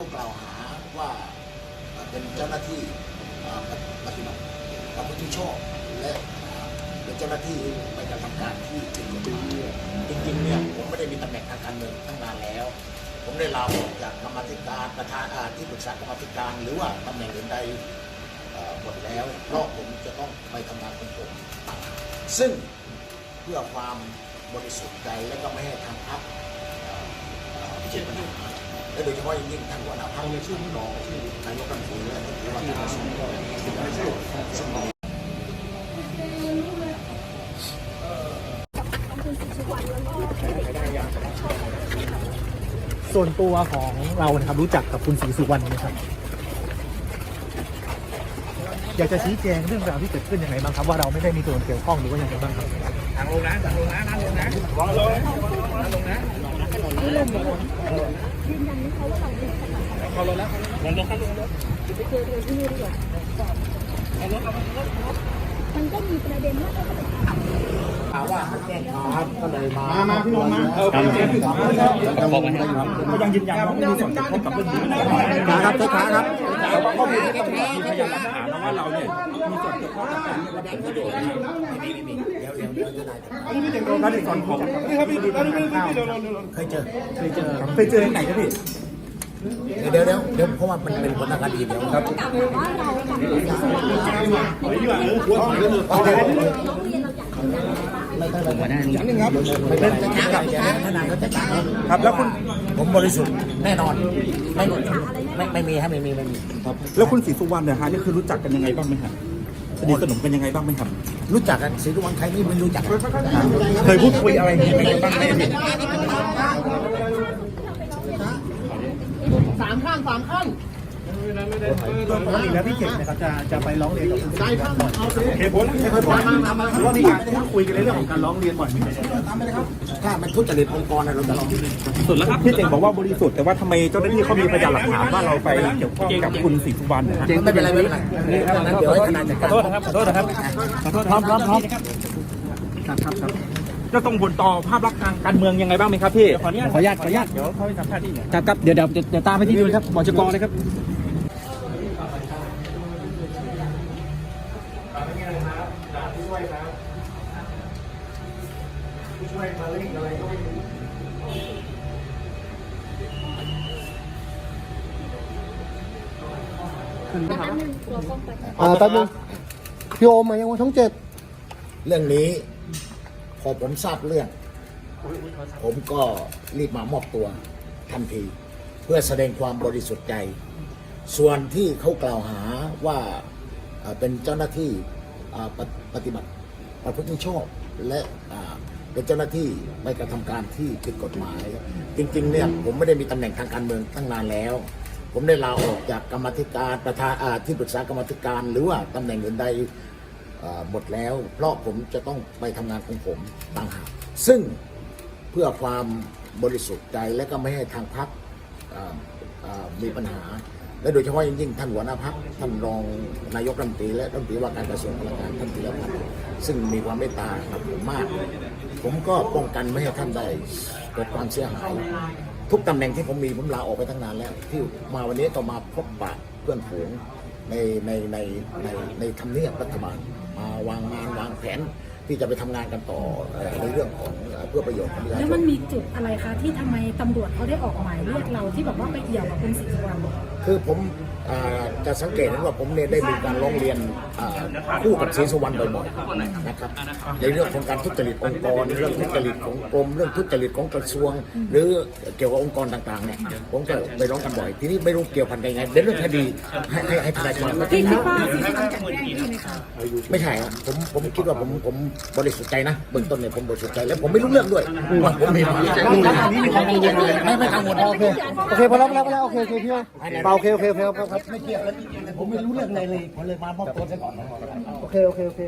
กล่าวหาว่าเป็นเจ้าหน้าที่ปฏิบัติประพฤติมิชอบและเป็นเจ้าหน้าที่ไปกระทำการที่ผิดกฎหมายจริงๆเนี่ยผมไม่ได้มีตำแหน่งทางการเมืองตั้งนานแล้ว ผมได้ลาออกจากกรรมธิการประธานที่ปรึกษากรรมธิการ หรือว่าตำแหน่งอื่นใดอ่อหมดแล้วเพราะผมจะต้องไปทำงานของผมซึ่งเพื่อความบริสุทธิ์ใจและก็ไม่ให้ทางพรรคเอ่อเอ่อเกิดปัญหา และโดยเฉพาะอย่างยิ่งทานหัวหน้าพรรคในชื่อผู้องชื่อนายกรัฐมนตรีและรัฐมนตรีว่าการกระทรวงก็เป็นชื่อซึ่งส่วนตัวของเรานะครับรู้จักกับคุณศรีสุวรรณไหมครับ อยากจะชี้แจงเรื่องราวที่เกิดขึ้นยังไงบ้างครับว่าเราไม่ได้มีส่วนเกี่ยวข้องหรือว่ายังไงบ้างครับทางลงนะทางลงนะนั่งลงนะวางลงนั่งลงนะ เขาลงแล้วลงลงครับลงลง มันก็มีประเด็นว่าถามว่าแจ้งความก็เลยมามามาพี่นนท์มาเออเป็นเจ้าที่ถามแล้วก็ยังยืนยันว่าไม่มีส่วนเกี่ยวข้องกับเรื่องนี้ครับเจ้าขาครับข้อมูลที่มีพยานหลักฐานนะว่าเราเนี่ยมีส่วนเกี่ยวข้องกับการกระโดดนะครับเดี๋ยวเดี๋ยวเดี๋ยวทนายจะการติดต่อของไรครับนี่ครับพี่เคยเจอเคยเจอเคยเจอที่ไหนครับพี่ เดี๋ยวเดี๋ยวเดี๋ยวเพราะว่ามันเป็นผลทางคดีเดี๋ยวครับกล่าวหาว่าเรากับผู้เสียหายไม่ต้องเลยไม่ต้องเลยอย่างนึงครับเป็นจะช้ากับทนายเขาจะช้าครับแล้วคุณผมบริสุทธิ์แน่นอนไม่ไม่ไม่มีฮะไม่มีไม่มีแล้วคุณศรีสุวรรณเนี่ยฮะนี่คือรู้จักกันยังไงบ้างไหมครับสนิทสนมกันยังไงบ้างไหมครับ รู้จักกันศรีสุวรรณใครนี่ไม่รู้จัก เคยพูดคุยอะไรกันยังไง บ้างไหมพี่ปกติแล้วพี่เก่งนะครับจะจะไปร้องเรียนกับคุณศรีสุวรรณบ่อยเหตุผลไม่ค่อยบ่อยหรือว่ามีการพูดคุยกันในเรื่องของการร้องเรียนบ่อยไหมครับถ้ามันทุจริตองค์กรนะเราจะลองสุดแล้วครับพี่เก่งบอกว่าบริสุทธิ์แต่ว่าทำไมเจ้าหน้าที่เขามีพยานหลักฐานว่าเราไปเกี่ยวข้องกับคุณศรีสุวรรณนะฮะไม่เป็นไรไม่เป็นไรนั้นเดี๋ยวให้ทนายจัดการขอโทษนะครับขอโทษนะครับขอโทษพร้อมพร้อมพร้อม จะต้องผลต่อภาพลักษณ์ทางการเมืองยังไงบ้างไหมครับพี่ขออนุญาตขออนุญาตขออนุญาตเดี๋ยวเขาไปสัมภาษณ์ที่ไหนครับครับเดี๋ยวเดี๋ยวเดี๋ยวตามไปที่นู่นครับบชกเลยครับอ่าแป๊บนึงพี่โอมมายังวันช่องเจ็ด เรื่องนี้ พอผมทราบเรื่อง ผมก็รีบมามอบตัวทันที เพื่อแสดงความบริสุทธิ์ใจ ส่วนที่เขากล่าวหาว่าเอ่อเป็นเจ้าหน้าที่อ่าปฏิปฏิบัติประพฤติมิชอบและอ่าเป็นเจ้าหน้าที่ไม่กระทำการที่ผิดกฎหมาย จริงๆเนี่ยผมไม่ได้มีตำแหน่งทางการเมืองตั้งนานแล้ว ผมได้ลาออกจากกรรมาธิการประธานอ่าที่ปรึกษากรรมาธิการ หรือว่าตำแหน่งอื่นใดเอ่อ หมดแล้วเพราะผมจะต้องไปทำงานของผมต่างหากซึ่งเพื่อความบริสุทธิ์ใจและก็ไม่ให้ทางพรรคเอ่อเอ่อมีปัญหา และโดยเฉพาะอย่างยิ่งท่านหัวหน้าพรรคท่านรองนายกรัฐมนตรีและรัฐมนตรีว่าการกระทรวงพลังงานท่านธีรพันธ์ซึ่งมีความเมตตากับผมมาก ผมก็ป้องกันไม่ให้ท่านได้เกิดความเสียหาย ทุกตำแหน่งที่ผมมีผมลาออกไปตั้งนานแล้ว ที่มาวันนี้ก็มาพบปะเพื่อนฝูงในในในในในทำเนียบรัฐบาล มาวางงานวางแผนที่จะไปทำงานกันต่อในเรื่องของเพื่อประโยชน์ของประชาแล้วมันมีจุดอะไรคะที่ทำไมตำรวจเขาได้ออกหมายเรียกเราที่แบบว่าไปเกี่ยวกับคุณศรีสุวรรณคือผมอ่าจะสังเกตเห็นว่าผมเนี่ยได้มีการร้องเรียนอ่าคู่กับศรีสุวรรณบ่อยๆนะครับในเรื่องของการทุจริตองค์กรเรื่องทุจริตของกรมเรื่องทุจริตของกระทรวง หรือเกี่ยวกับองค์กรต่างๆเนี่ยผมก็ไปร้องกันบ่อย ทีนี้ไม่รู้เกี่ยวพันกันยังไงเป็นเรื่องคดีให้ให้ให้ทนายความพี่คิดว่าศรีสุวรรณกลันแกล้งพี่ไหมคะไม่ใช่ครับผมผมคิดว่าผมผมบริสุทธิ์ใจนะเบื้องต้นเนี่ยผมบริสุทธิ์ใจแล้วผมไม่รู้เรื่องด้วยว่าผมมีมาไม่ไม่กังวลโอเคโอเคพอแล้วพอแล้วพอแล้วโอเคโอเคพี่ว่าเปล่าโอเคโอเคโอเคครับครับไม่เกี่ยวแล้วผมไม่รู้เรื่องอะไรเลยผมเลยมามอบตัวซะก่อนโอเคโอเคโอเค